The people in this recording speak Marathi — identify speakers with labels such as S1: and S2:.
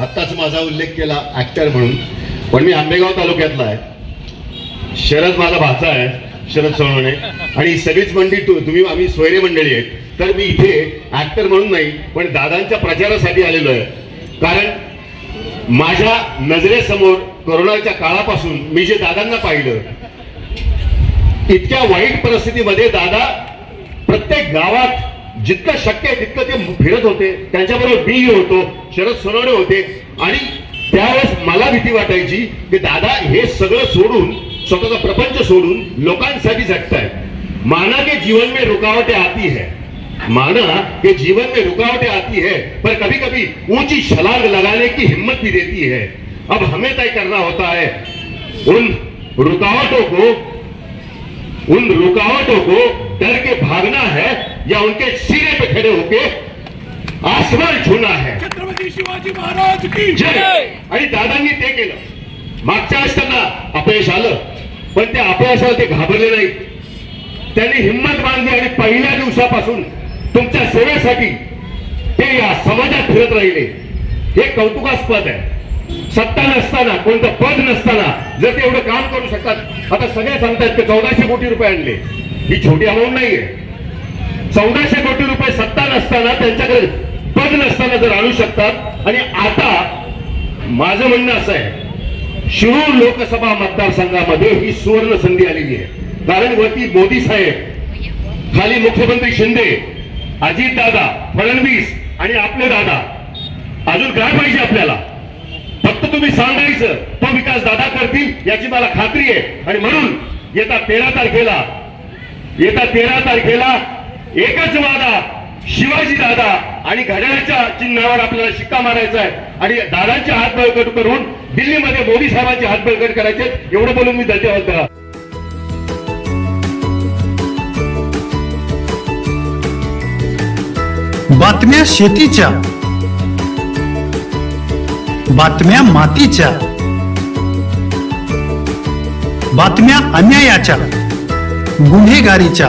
S1: आत्ताच माझा उल्लेख केला ऍक्टर म्हणून. पण मी आंबेगाव तालुक्यातला आहे. शरद माझा भाचा आहे शरद सोनवणे. आणि सगळीच मंडळी तू तुम्ही आम्ही सोयरे मंडळी आहेत. तर मी इथे ऍक्टर म्हणून नाही पण दादांच्या प्रचारासाठी आलेलो आहे. कारण माझ्या नजरेसमोर कोरोनाच्या काळापासून मी जे दादांना पाहिलं इतक्या वाईट परिस्थितीमध्ये दादा प्रत्येक गावात जितकं शक्य आहे तितकं ते फिरत होते. त्यांच्याबरोबर मी होतो शरद सोनवणे होते. आणि त्यावेळेस मला भीती वाटायची की दादा हे सगळं सोडून स्वतःचा प्रपंच सोडून लोकांसाठी झटताय माना के जीवन में रुकावटें आती है. माना के जीवन में रुकावटें आती है पर कभी कभी ऊंची छलांग लगाने की हिम्मत भी देती है. अब हमें तय करना होता है उन रुकावटों को उन रुकावटों को डर के भागना है या उनके सिरे पे खड़े होके आसमान छूना है।
S2: छत्रपती शिवाजी महाराज की
S1: जय। आणि दादांनी ते केलं। मागच्या वेळेस त्यांना अपयश आलं पण त्या अपयशाला ते घाबरले नाहीत. त्यांनी हिंमत बांधली आणि पहिल्या दिवसापासून तुमच्या सेवेसाठी ते या समाजात फिरत राहिले. हे कौतुकास्पद आहे. सत्ता नसताना कोणतं पद नसताना जर ते एवढं काम करू शकतात आता सगळे सांगतात की चौदाशे कोटी रुपये आणले. ही छोटी अमाऊंट नाहीये. चौदाशे कोटी रुपये सत्ता नसताना त्यांच्याकडे पद नसताना जर आणू शकतात आणि आता माझं म्हणणं असं आहे शिरूर लोकसभा मतदारसंघामध्ये ही सुवर्ण संधी आलेली आहे. कारण वरती मोदी साहेब खाली मुख्यमंत्री शिंदे अजित दादा फडणवीस आणि आपले दादा अजून काय पाहिजे आपल्याला? फक्त तुम्ही सांगायचं तो विकास दादा करतील याची मला खात्री आहे. आणि म्हणून येत्या तेरा तारखेला येत्या तेरा तारखेला एकच वादा शिवाजी दादा आणि घड्याळाच्या चिन्हावर आपल्याला शिक्का मारायचा आहे. आणि दादांचे हात बळकट करून दिल्लीमध्ये मोदी साहेबांचे हात बळकट करायचे एवढं बोलून मी धन्यवाद करा
S3: बातम्या शेतीच्या बातम्या मातीच्या बातम्या अन्यायाच्या गुन्हेगारीच्या.